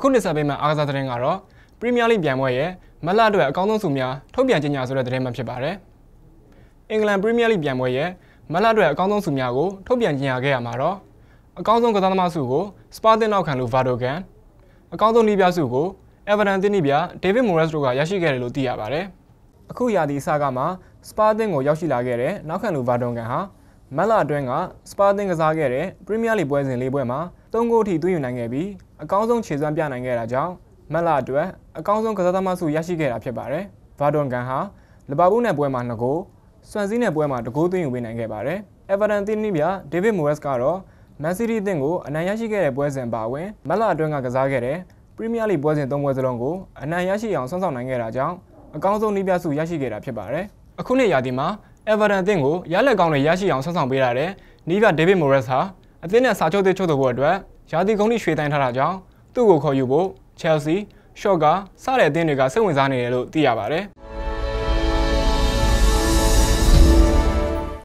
အခုနှစ်ဆက်ပေးမှာအားကစားသတင်းကတော့ပရီးမီးယားလိပြိုင်ပွဲရဲ့မက်လအတွက်အကောင်းဆုံးစုများထုတ်ပြန်ကြေညာဆိုတဲ့သတင်းမှဖြစ်ပါတယ်။အင်္ဂလန်ပရီးမီးယားလိပြိုင်ပွဲရဲ့မက်လအတွက်အကောင်းဆုံးစုများကိုထုတ်ပြန်ကြေညာခဲ့ရမှာတော့အကောင်းဆုံးကစားသမားစုကိုစပါတင်နောက်ခံလူဗာဒိုဂန်အကောင်းဆုံးနီးပြစုကိုအေဗာတန်တင်းနီးပြဒေးဗစ်မိုရက်စ်တို့ကရရှိခဲ့တယ်လို့သိရပါတယ်။အခုရာသီအစကမှာစပါတင်ကိုရောက်ရှိလာခဲ့တဲ့နောက်ခံလူဗာဒိုဂန်ဟာမက်လအတွင်းကစပါတင်ကစားခဲ့တဲ့ပရီးမီးယားလိပွဲစဉ်၄ပွဲမှာ ၃ဂိုးထိသွင်းယူနိုင်ခဲ့ပြီးအကောင်းဆုံးခြေစွမ်းပြနိုင်ခဲ့တာကြောင့်မက်လာအတွက်အကောင်းဆုံးကစားသမားစုရရှိခဲ့တာဖြစ်ပါတယ်။ဗာဒွန်ကန်ဟာလီဗာပူးနယ်ပွဲမှာ2ဂိုး၊ဆွမ်စီးနယ်ပွဲမှာ2ဂိုးသွင်းယူပေးနိုင်ခဲ့ပါတယ်။အေဗာတန်တင်းနီးပြဒေးဗစ်မိုရက်စ်ကတော့မန်စီးတီးအသင်းကိုအနိုင်ရရှိခဲ့တဲ့ပွဲစဉ်ပါဝင်မက်လာအတွင်းကကစားခဲ့တဲ့ပရီးမီးယားလိပွဲစဉ်၃ပွဲစလုံးကိုအနိုင်ရရှိအောင်ဆွမ်းဆောင်နိုင်ခဲ့တာကြောင့်အကောင်းဆုံးနီးပြစုရရှိခဲ့တာဖြစ်ပါတယ်။အခုနှစ်ရာသီမှာအေဗာတန်အသင်းကိုရလက်ကောင်းတွေရရှိအောင်ဆွမ်းဆောင်ပေးရတဲ့နီးပြဒေးဗစ်မိုရက်စ်ဟာ အသင်းနဲ့စာချုပ်သစ်ချုပ်ဆိုဖို့အတွက်ရာသီကုန်ထိရွှေ့တိုင်းထားတာကြောင့်သူ့ကိုခေါ်ယူဖို့ Chelsea, Schalke စတဲ့အသင်းတွေကစိတ်ဝင်စားနေတယ်လို့သိရပါတယ်။